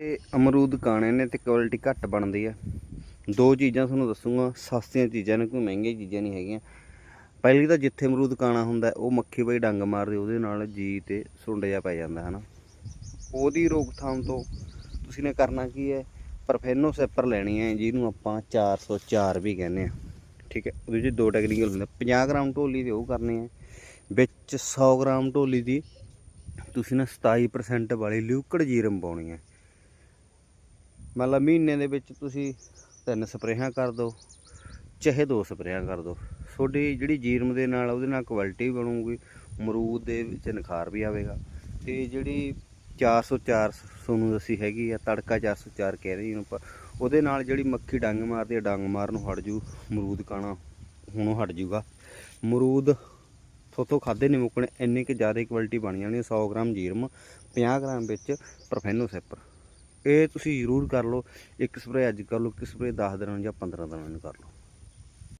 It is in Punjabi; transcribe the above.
ਇਹ ਅਮਰੂਦ ਕਾਣੇ ਨੇ ਤੇ ਕੁਆਲਿਟੀ ਘੱਟ ਬਣਦੀ ਆ। ਦੋ ਚੀਜ਼ਾਂ ਤੁਹਾਨੂੰ ਦੱਸੂਗਾ, ਸਸਤੀਆਂ ਚੀਜ਼ਾਂ ਨੇ ਕੋਈ ਮਹਿੰਗੀਆਂ ਚੀਜ਼ਾਂ ਨਹੀਂ ਹੈਗੀਆਂ। ਪਹਿਲੀ ਤਾਂ ਜਿੱਥੇ ਅਮਰੂਦ ਕਾਣਾ ਹੁੰਦਾ, ਉਹ ਮੱਖੀ ਬਈ ਡੰਗ ਮਾਰਦੀ, ਉਹਦੇ ਨਾਲ ਜੀ ਤੇ ਸੁੰਡ ਜਿਹਾ ਪੈ ਜਾਂਦਾ, ਹਨਾ। ਉਹਦੀ ਰੋਕਥਾਮ ਤੋਂ ਤੁਸੀਂ ਨੇ ਕਰਨਾ ਕੀ ਹੈ, ਪਰਫੈਨੋ ਸੈਪਰ ਲੈਣੀ ਹੈ, ਜਿਹਨੂੰ ਆਪਾਂ 404 ਵੀ ਕਹਿੰਦੇ ਆ ਠੀਕ ਹੈ। ਉਹਦੇ ਵਿੱਚ ਦੋ ਟੈਕਨੀਕਲ ਹੁੰਦੇ 50 ਗ੍ਰਾਮ ਢੋਲੀ ਦੇ ਉਹ ਕਰਨੇ ਆ। ਵਿੱਚ 100 ਗ੍ਰਾਮ ਢੋਲੀ ਦੀ ਤੁਸੀਂ ਨਾ 27% ਵਾਲੀ ਲਿਕੁਇਡ ਜੀਰਮ ਪਾਉਣੀ ਹੈ। ਮਤਲਬ ਮਹੀਨੇ ਦੇ ਵਿੱਚ ਤੁਸੀਂ ਤਿੰਨ ਸਪਰੇਹਾਂ ਕਰ ਦਿਓ, ਚਾਹੇ ਦੋ ਸਪਰੇਹਾਂ ਕਰ ਦਿਓ। ਤੁਹਾਡੀ ਜਿਹੜੀ ਜੀਰਮ ਦੇ ਨਾਲ ਉਹਦੇ ਨਾਲ ਕੁਆਲਿਟੀ ਵੀ ਬਣੂਗੀ, ਅਮਰੂਦ ਦੇ ਵਿੱਚ ਨਿਖਾਰ ਵੀ ਆਵੇਗਾ। ਤੇ ਜਿਹੜੀ 404 ਤੁਹਾਨੂੰ ਦੱਸੀ ਹੈਗੀ ਆ, ਤੜਕਾ 404 ਕਹਿ ਰਹੀ ਨੂੰ ਆਪਾਂ, ਉਹਦੇ ਨਾਲ ਜਿਹੜੀ ਮੱਖੀ ਡੰਗ ਮਾਰਦੀ ਆ, ਡੰਗ ਮਾਰਨ ਨੂੰ ਹਟ ਜੂ, ਅਮਰੂਦ ਕਾਣਾ ਹੁਣੋਂ ਹਟ ਜੂਗਾ। ਅਮਰੂਦ ਥੋਥੋਂ ਖਾਦੇ ਨਹੀਂ ਮੁੱਕਣੇ, ਇੰਨੀ ਕਿ ਜ਼ਿਆਦਾ ਕੁਆਲਿਟੀ ਬਣ ਜਾਣੀ 100 ਗ੍ਰਾਮ ਜੀਰਮ 50 ਗ੍ਰਾਮ ਵਿੱਚ ਪ੍ਰੋਫੈਨੋ ਸੈਪਰ। ਇਹ ਤੁਸੀਂ ਜ਼ਰੂਰ ਕਰ ਲਓ। ਇੱਕ ਸਪਰੇ ਅੱਜ ਕਰ ਲਓ, ਇੱਕ ਸਪਰੇ 10 ਦਿਨਾਂ ਨੂੰ ਜਾਂ 15 ਦਿਨਾਂ ਨੂੰ ਕਰ ਲਓ।